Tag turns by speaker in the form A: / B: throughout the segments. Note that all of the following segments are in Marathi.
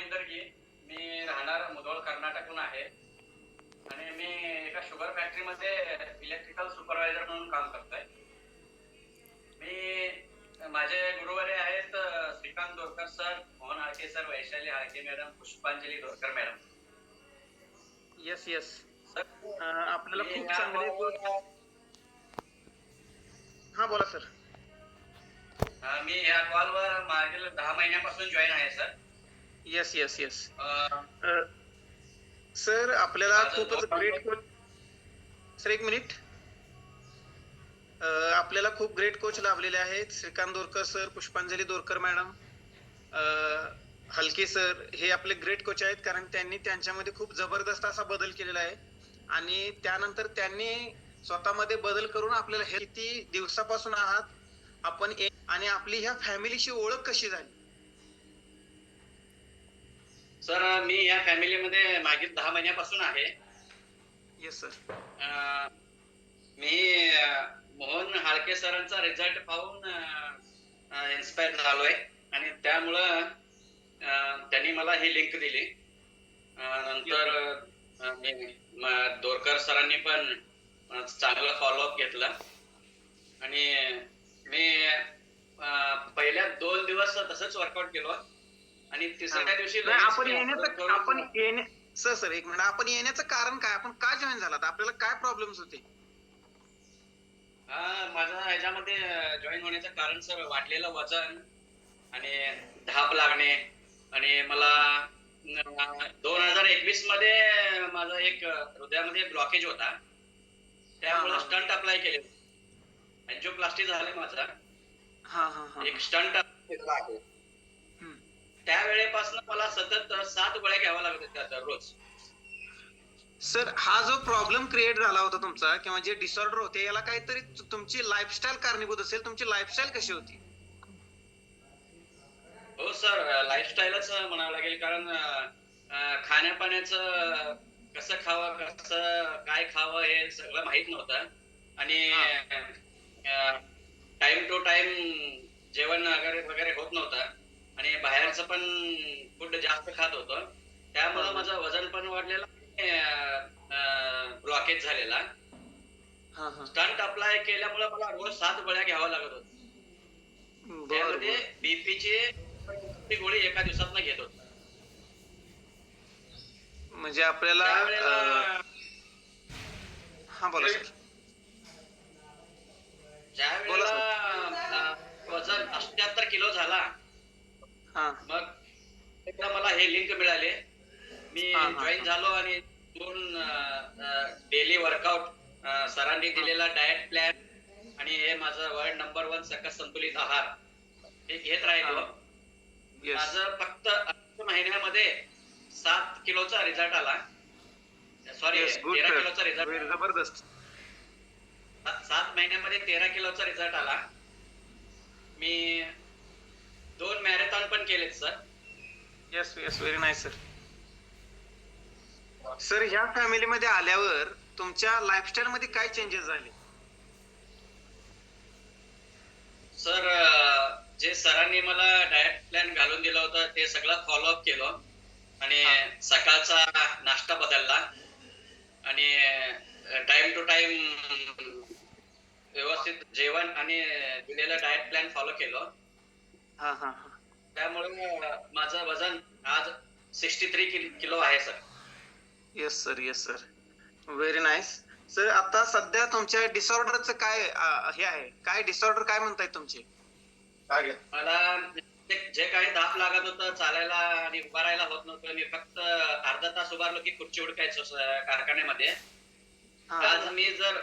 A: इंदरगी मी राहणार मुधोळ कर्नाटकहून आहे. आणि मी एका शुगर फॅक्टरीमध्ये इलेक्ट्रिकल सुपरवायझर म्हणून काम करतोय. मी माझे गुरुवारे आहेत Shrikant Dorkar sir Mohan Halke sir Vaishali Halke madam Pushpanjali Dorkar madam.
B: Yes yes
A: sir
B: आपल्याला
A: मी
B: खूप चांगले हा बोला सर.
A: मी या कॉलवर मागील दहा महिन्यापासून जॉईन आहे sir.
B: Yes yes yes sir आपल्याला खूपच ग्रेट कोच सर एक मिनिट आपल्याला खूप ग्रेट कोच लाभलेले आहेत. श्रीकांत दोरकर सर पुष्पांजली दोरकर मॅडम. हलके सर हे आपले ग्रेट कोच आहेत कारण त्यांनी त्यांच्यामध्ये खूप जबरदस्त असा बदल केलेला आहे. आणि त्यानंतर त्यांनी स्वतःमध्ये बदल करून आपल्याला हे किती दिवसापासून आहात? आपण आणि आपली ह्या फॅमिलीशी ओळख कशी झाली?
A: सर मी या फॅमिलीमध्ये मागील दहा महिन्यापासून आहे.
B: येस सर
A: अ, मी अ, मोहन हाळके सरांचा रिझल्ट पाहून इन्स्पायर झालोय. आणि त्यामुळं अ, त्यांनी मला ही लिंक दिली. अ, नंतर अ, मी म- दोरकर सरांनी पण अ, चांगलं फॉलोअप घेतलं. आणि मी अ, पहिल्या दोन दिवस तसंच वर्कआउट केलो. आणि तिसऱ्या दिवशी
B: आपण येण्याचं आपण
A: करून-
B: येणे सर सर एक मिनिट. आपण येण्याचं कारण काय? आपण का जॉईन झालात? आपल्याला काय प्रॉब्लेम्स होते?
A: हा माझा ह्याच्यामध्ये जॉईन होण्याचं कारण सर वाढलेलं वजन आणि धाप लागणे आणि मला दोन हजार एकवीसमध्ये माझा एक हृदयामध्ये ब्लॉकेज होता. त्यामुळे. स्टंट अप्लाय केले. अँजिओप्लास्टी झाले माझा. एक स्टंट सात गोळ्या घ्याव्या लागत होत्या दररोज
B: सर हा जो प्रॉब्लेम क्रिएट झाला होता तुमचा किंवा जे डिसऑर्डर होते याला काहीतरी तुमची लाईफस्टाईल कारणीभूत असेल तुमची लाईफस्टाईल कशी होती?
A: हो सर लाईफस्टाईलच म्हणावं लागेल कारण खाण्यापाण्याचं कसं खावं कसं काय खावं हे सगळं माहीत नव्हतं. आणि टाइम टू टाइम जेवण वगैरे वगैरे होत नव्हतं. बाहेरचं पण फूड जास्त खात होतो. त्यामुळं. माझं वजन पण वाढलेलं ब्लॉकेज झालेला. स्टंट अप्लाय केल्यामुळे मला रोज सात गोळ्या घ्याव्या लागत होत्या.
B: बर
A: त्यामध्ये बीपीची गोळी एका दिवसात घेत होतो.
B: म्हणजे आपल्याला हा बोला
A: ज्या वेळेला वजन अठ्याहत्तर किलो झाला. मग एकदा मला हे लिंक मिळाले. मी जॉईन. झालो आणि दोन डेली वर्कआउट सरांनी दिलेला डाएट प्लॅन आणि हे माझं वर्ल्ड नंबर वन सकस संतुलित आहार. हे घेत राहिलो. माझं फक्त महिन्यामध्ये सात किलोचा रिझल्ट आला. सॉरी तेरा किलोचा रिझल्ट
B: जबरदस्त.
A: सात महिन्यामध्ये तेरा किलोचा रिझल्ट आला. मी केलेत sir
B: yes yes very nice sir sir ह्या फॅमिलीमध्ये आल्यावर तुमच्या लाईफस्टाईल मध्ये काय चेंजेस झाले?
A: सर जे सरांनी मला डाएट प्लॅन घालून दिलं होतं ते सगळं फॉलोअप केलं. आणि. सकाळचा नाश्ता बदलला. आणि टाइम टू टाइम व्यवस्थित जेवण आणि दिलेलं डाएट प्लॅन फॉलो केलं.
B: हा हा हा.
A: त्यामुळे माझं वजन आज सिक्स्टी थ्री किलो आहे sir
B: yes sir yes sir very nice sir आता सध्या तुमच्या डिसऑर्डरचं काय अं, हे आहे? काय डिसऑर्डर काय म्हणताय तुमचे?
A: मला जे- जे काही दाप लागत होतं चालायला आणि उभा राहायला होत नव्हतं मी फक्त अर्धा तास उभारलो की खुर्ची उडकायचो स- कारखान्यामध्ये.
B: हा.
A: आज मी जर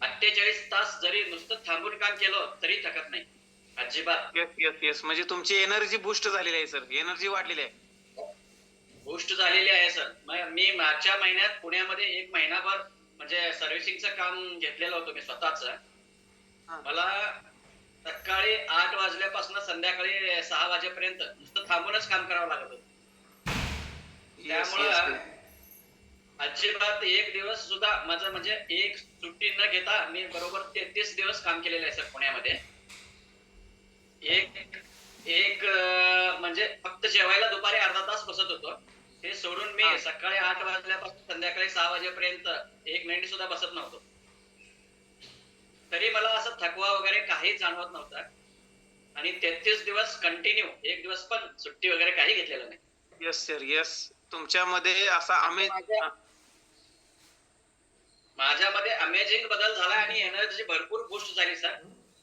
A: अठ्ठेचाळीस तास जरी नुसतं थांबून काम केलं तरी थकत नाही. अजिबात.
B: येस येस येस म्हणजे तुमची एनर्जी बुस्ट झालेली आहे सर एनर्जी वाढलेली आहे.
A: गोष्ट झालेली आहे सर म- मी मागच्या महिन्यात पुण्यामध्ये एक महिनाभर म्हणजे सर्व्हिसिंगचं काम घेतलेलं होतं मी स्वतःच.
B: हा.
A: मला सकाळी आठ वाजल्यापासून संध्याकाळी सहा वाजेपर्यंत नुसतं थांबूनच काम करावं लागत होतं. त्यामुळं अजिबात एक दिवस सुद्धा माझं म्हणजे एक सुट्टी न घेता मी बरोबर तेहतीस दिवस काम केलेलं आहे सर पुण्यामध्ये एक एक अं, म्हणजे फक्त जेवायला दुपारी अर्धा तास बसत होतो हे सोडून. मी सकाळी आठ वाजल्यापासून संध्याकाळी सहा वाजेपर्यंत एक मिनिट सुद्धा बसत नव्हतो. तरी मला असं थकवा वगैरे काही जाणवत नव्हता. आणि तेहतीस दिवस कंटिन्यू एक दिवस पण सुट्टी वगैरे काही घेतलेलं नाही.
B: येस सर येस तुमच्यामध्ये असा आम्ही
A: माझ्या- माझ्यामध्ये अमेझिंग बदल झाला आणि एनर्जी भरपूर बूस्ट झाली सर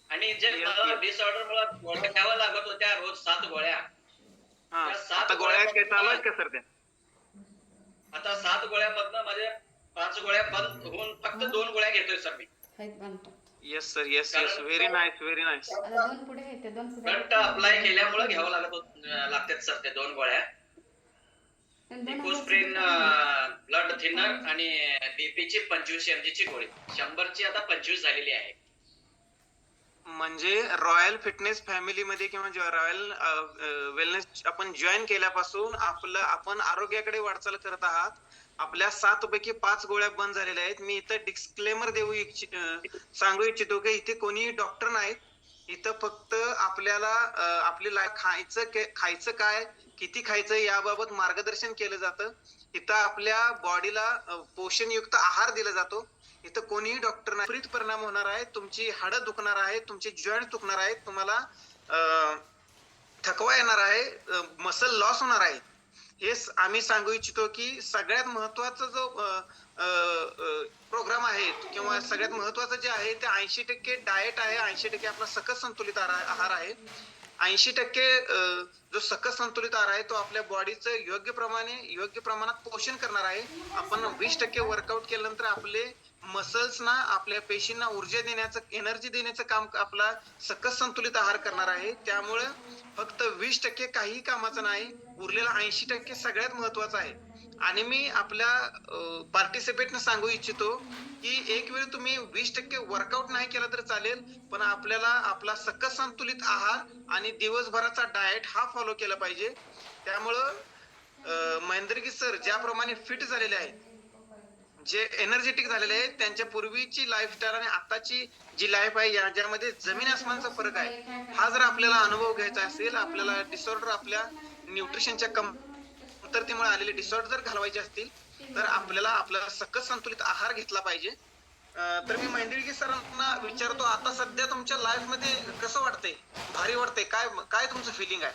A: आणि जे मला. डिसऑर्डर मुळे गोळ्या घ्याव्या लागत होत्या रोज सात गोळ्या.
B: हा.
A: सात
B: गोळ्या चालू आहेत का सर त्या
A: आता सात गोळ्यामधनं माझे पाच गोळ्या बंद होऊन फक्त दोन गोळ्या घेतोय सर मी.
B: Yes sir yes yes very nice very nice
C: दोन पुढे दोन
A: करंट अप्लाय केल्यामुळे घ्यावं लागत होत- लागतात सर ते दोन गोळ्या. इकोस्प्रिन ब्लड थिनर आणि बीपीची पंचवीस एमजी ची गोळी. शंभरची आता पंचवीस झालेली आहे.
B: म्हणजे रॉयल फिटनेस फॅमिलीमध्ये किंवा रॉयल वेलनेस आपण जॉईन केल्यापासून आपलं आपण आरोग्याकडे वाटचाल करत आहात. आपल्या सात पैकी पाच गोळ्या बंद झालेल्या आहेत. मी इथं डिस्क्लेमर देऊ इच्छित सांगू इच्छितो की इथे कोणीही डॉक्टर नाहीत. इथं फक्त आपल्याला आपली लाईफ खायचं के- खायचं काय किती खायचं याबाबत मार्गदर्शन केलं जातं. इथं आपल्या बॉडीला पोषणयुक्त आहार दिला जातो. इथं कोणीही डॉक्टर नाही. विपरीत परिणाम होणार आहे. तुमची हाडं दुखणार आहेत. तुमचे जॉईंट दुखणार आहेत. तुम्हाला थकवा येणार आहे. मसल लॉस होणार आहे. हे आम्ही सांगू इच्छितो की सगळ्यात महत्त्वाचा जो प्रोग्राम आहे किंवा सगळ्यात महत्वाचं जे आहे ते ऐंशी टक्के डाएट आहे. ऐंशी टक्के आपला सकस संतुलित आहार आहार आहे. ऐंशी टक्के जो सकस संतुलित आहार आहे तो आपल्या बॉडीचं योग्य प्रमाणे योग्य प्रमाणात पोषण करणार आहे. आपण वीस टक्के वर्कआउट केल्यानंतर आपले मसल्सना आपल्या पेशींना ऊर्जा देण्याचं एनर्जी देण्याचं काम आपला सकस संतुलित आहार करणार आहे. त्यामुळे फक्त वीस टक्के काही कामाचं नाही उरलेला ऐंशी टक्के सगळ्यात महत्वाचं आहे. आणि मी आपल्या पार्टिसिपेटने सांगू इच्छितो की एक वेळ तुम्ही वीस टक्के वर्कआउट नाही केला तर चालेल पण आपल्याला आपला सकस संतुलित आहार आणि दिवसभराचा डाएट हा फॉलो केला पाहिजे. त्यामुळं महेंद्रगी सर ज्याप्रमाणे फिट झालेले आहेत जे एनर्जेटिक झालेले आहेत त्यांच्या पूर्वीची लाईफस्टाईल आणि आताची जी लाईफ आहे या ज्यामध्ये जमीन आसमानचा फरक आहे हा जर आपल्याला अनुभव घ्यायचा असेल आपल्याला डिसऑर्डर आपल्या न्यूट्रिशनच्या कमतरतेमुळे आलेले डिसऑर्डर जर घालवायचे असतील तर आपल्याला आपला सकस संतुलित आहार घेतला पाहिजे. तर मी महेंद्रगी सरांना विचारतो आता सध्या तुमच्या लाईफमध्ये कसं वाटतंय? भारी वाटतंय? काय काय तुमचं फिलिंग आहे?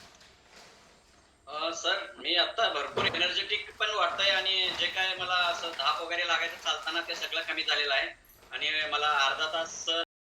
A: सर मी आता भरपूर एनर्जेटिक पण वाटतंय आणि जे काय मला असं धाप वगैरे लागायचं चालताना ते सगळं कमी झालेलं आहे. आणि मला अर्धा तास